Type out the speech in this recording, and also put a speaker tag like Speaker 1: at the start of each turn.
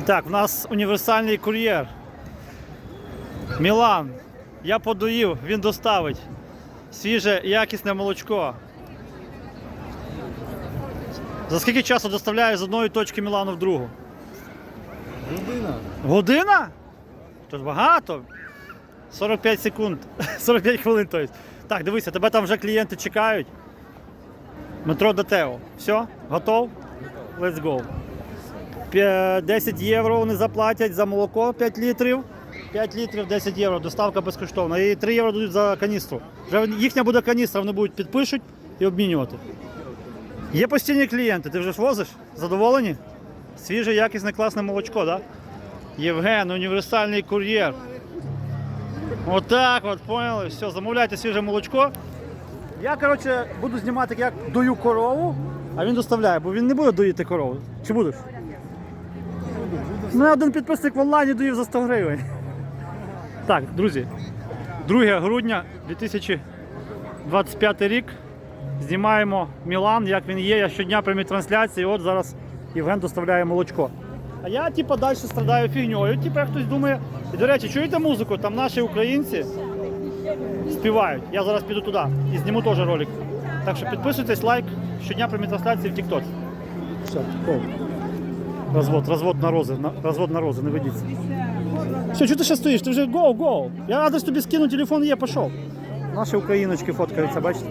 Speaker 1: І так, в нас універсальний кур'єр. Мілан. Я подоїв, він доставить. Свіже, якісне молочко. За скільки часу доставляєш з одної точки Мілану в другу?
Speaker 2: Людина.
Speaker 1: Година? То багато. 45 секунд. 45 хвилин, тобто. Так, дивися, тебе там вже клієнти чекають. Метро Дотео. Все? Готов? Let's go. П'я- 10 євро вони заплатять за молоко 5 літрів. 5 літрів 10 євро, доставка безкоштовна. І 3 євро дадуть за каністру. Вже їхня буде каністра, вони будуть підпишуть і обмінювати. Є постійні клієнти, ти вже возиш? Задоволені? Свіже, якісне, класне молочко, так? Да? Євген, універсальний кур'єр. Отак от, поняли? Все, замовляйте свіже молочко. Я, коротше, буду знімати, як дою корову, а він доставляє, бо він не буде доїти корову. Чи будеш? Мене один підписник в онлайні доїв за 100 гривень. Так, друзі, 2 грудня 2025 рік. Знімаємо Мілан, як він є. Я щодня прямі трансляції. От зараз Євген доставляє молочко. А я типу, далі страдаю фігньою. Типу, хтось думає. І до речі, чуєте музику? Там наші українці співають. Я зараз піду туди і зніму теж ролик. Так що підписуйтесь, лайк. Щодня прямі трансляції в TikTok. Все, такого. Розвод, розвод на рози, на, розвод на рози, не ведіться. Все, чого ти ще стоїш? Ти вже гоу, гоу. Я адрес тобі скину, телефон є, пішов. Наші україночки фоткаються, бачите?